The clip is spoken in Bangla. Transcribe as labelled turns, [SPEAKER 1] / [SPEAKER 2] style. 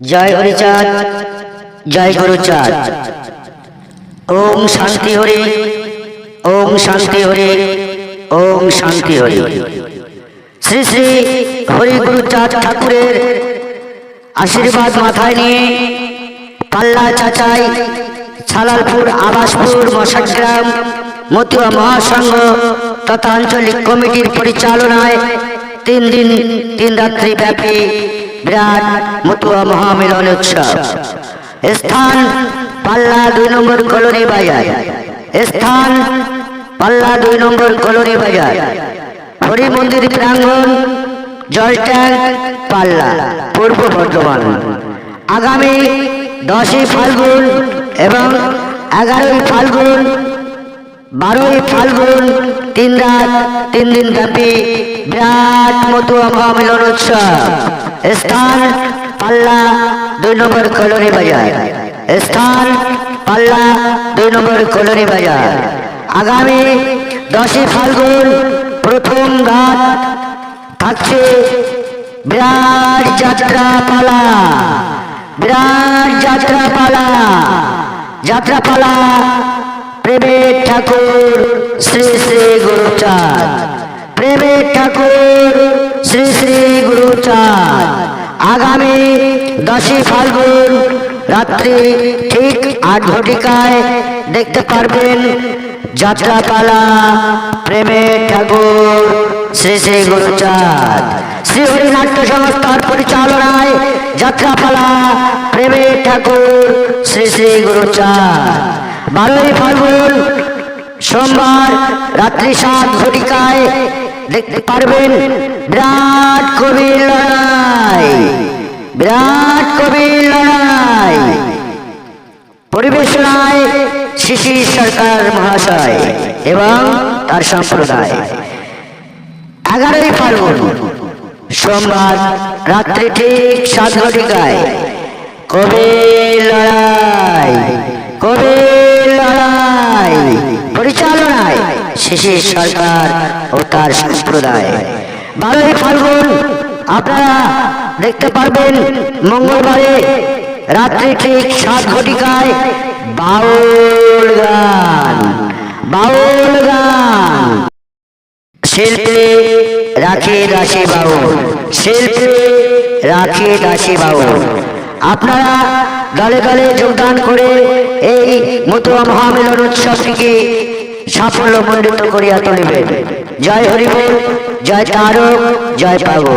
[SPEAKER 1] জয় হরিচাঁদ জয় গুরুচাঁদ ওম শান্তি হরি, ওম শান্তি হরি, ওম শান্তি হরি। শ্রী শ্রী হরি গুরুচাঁদ ঠাকুরের আশীর্বাদ মাথায় নিয়ে পাল্লা চাচাই ছালালপুর আবাসপুর মশাগ্রাম, মতুয়া মহাসংঘ তথা আঞ্চলিক কমিটির পরিচালনায় তিন দিন, তিন রাত্রি ব্যাপী বিরাট মতুয়া মহামিলন উৎসব। স্থান পাল্লা দুই নম্বর কলোনি বাজার। স্থান পাল্লা দুই নম্বর কলোনি বাজার। হরি মন্দির প্রাঙ্গণ, জল ট্যাঙ্ক, পাল্লা, পূর্ব বর্ধমান। আগামী দশই ফাল্গুন এবং এগারোই ফাল্গুন, বারোই ফাল্গুন, তিন রাত, তিন দিন ব্যাপী বিরাট মতুয়া মহামিলন উৎসব। স্থান পাল্লা দুই নম্বর কলোনি বাজার। স্থান পাল্লা দুই নম্বর কলোনি বাজার। আগামী দশই ফাল্গুন প্রথম রাত থাকছে বিরাট যাত্রা পালা। বিরাট যাত্রা পালা। যাত্রা পালা, প্রেমের ঠাকুর শ্রী শ্রী গুরুচাঁদ। প্রেমের ঠাকুর শ্রী শ্রী গুরুচাঁদ আগামী দশই ফাল্গুন রাত্রি ঠিক আট ঘটিকায় দেখতে পারবেন যাত্রাপালা প্রেমের ঠাকুর শ্রী শ্রী গুরুচাঁদ শ্রী হরিনাট্য সংস্থার পরিচালনায় যাত্রাপালা প্রেমের ঠাকুর শ্রী শ্রী গুরুচাঁদ বারোই ফাল্গুন সোমবার রাত্রি সাত ঘটিকায় দেখতে পারবেন বিরাট কবির লড়াই, বিরাট কবির লড়াই। পরিবেশনায় শিশির সরকার মহাশয় এবং তার সম্প্রদায়। এগারোই ফাল্গুন, সোমবার রাত্রি ঠিক সাত ঘটিকায় কবি লড়াই। শিশির সরকার ও তার সম্প্রদায়। বারোই ফাল্গুন, আপনারা দেখতে পারবেন মঙ্গলবারে রাত্রি ঠিক সাত ঘটিকায় বাউল গান বাউল গান। শিল্পী রাখি দাসী বাবু শিল্পী রাখি দাসী বাবু আপনারা দলে দলে যোগদান করে এই মতুয়া মহামিলন উৎসবটিকে সাফল্য মণ্ডিত করিয়া তুলিবে। জয় হরিবল জয় তারক জয় পাগল।